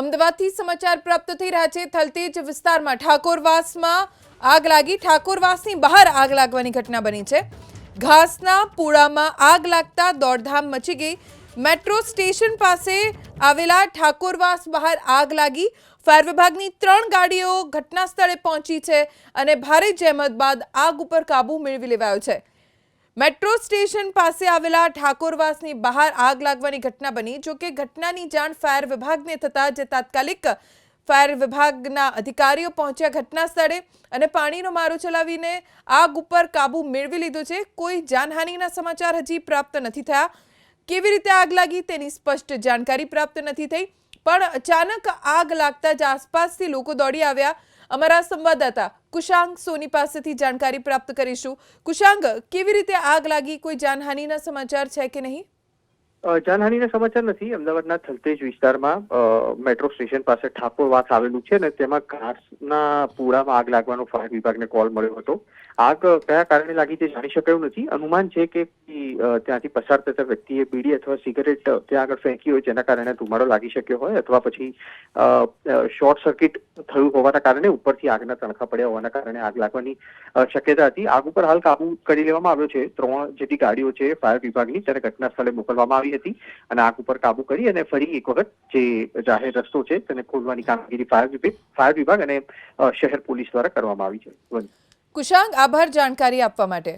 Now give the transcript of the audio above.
અમદાવાદથી સમાચાર પ્રાપ્ત થઈ રહ્યા છે. થલતેજ વિસ્તારમાં ઠાકોરવાસમાં આગ લાગી. ઠાકોરવાસની બહાર આગ લાગવાની ઘટના બની છે. ઘાસના પૂળામાં આગ લાગતા દોડધામ મચી ગઈ. મેટ્રો સ્ટેશન પાસે આવેલા ઠાકોરવાસ બહાર આગ લાગી. ફાયર વિભાગની ત્રણ ગાડીઓ ઘટના સ્થળે પહોંચી છે અને ભારે જહેમત બાદ આગ ઉપર કાબુ મેળવી લેવાયો છે. મેટ્રો સ્ટેશન પાસે આવેલા ઠાકોરવાસની બહાર આગ લાગવાની ઘટના બની. જો કે ઘટનાની જાણ ફાયર વિભાગને થતાં જે તાત્કાલિક ફાયર વિભાગના અધિકારીઓ પહોંચ્યા ઘટના સ્થળે અને પાણીનો મારો ચલાવીને આગ ઉપર કાબુ મેળવી લીધો છે. કોઈ જાનહાનિના સમાચાર હજી પ્રાપ્ત નથી થયા. કેવી રીતે આગ લાગી તેની સ્પષ્ટ જાણકારી પ્રાપ્ત નથી થઈ. પણ અચાનક આગ લાગતા જ આસપાસથી લોકો દોડી આવ્યા. અમારા સંવાદદાતા કુશાંગ સોની પાસેથી જાણકારી પ્રાપ્ત કરીશું. કુશાંગ, કેવી રીતે આગ લાગી? કોઈ જાનહાનિના સમાચાર છે કે નહીં? જાનહાનિના સમાચાર નથી. અમદાવાદના થલતેજ વિસ્તારમાં મેટ્રો સ્ટેશન પાસે ઠાકોર વાસ આવેલું છે ને તેમાં ઘાસના પૂળામાં આગ લાગવાનો ફાયર વિભાગને કોલ મળ્યો હતો. આગ કયા કારણે લાગી તે જાણી શકાયું નથી. અનુમાન છે કે ત્યાંથી પસાર થતા વ્યક્તિએ બીડી અથવા સિગરેટ ત્યાં આગળ ફેંકી હોય જેના કારણે ધુમાડો લાગી શક્યો હોય અથવા પછી શોર્ટ સર્કિટ થયું હોવાના કારણે ઉપરથી આગના તણખા પડ્યા હોવાના કારણે આગ લાગવાની શક્યતા હતી. આગ ઉપર હાલ કાબુ કરી લેવામાં આવ્યો છે. ત્રણ જેટલી ગાડીઓ છે ફાયર વિભાગની. તેને ઘટના સ્થળે મોકલવામાં આવી હતી અને આગ ઉપર કાબુ કરી અને ફરી એક વખત જે જાહેર રસ્તો છે તેને ખોલવાની કામગીરી ફાયર વિભાગ ફાયર વિભાગ અને શહેર પોલીસ દ્વારા કરવામાં આવી છે. કુશાંગ, આભાર જાણકારી આપવા માટે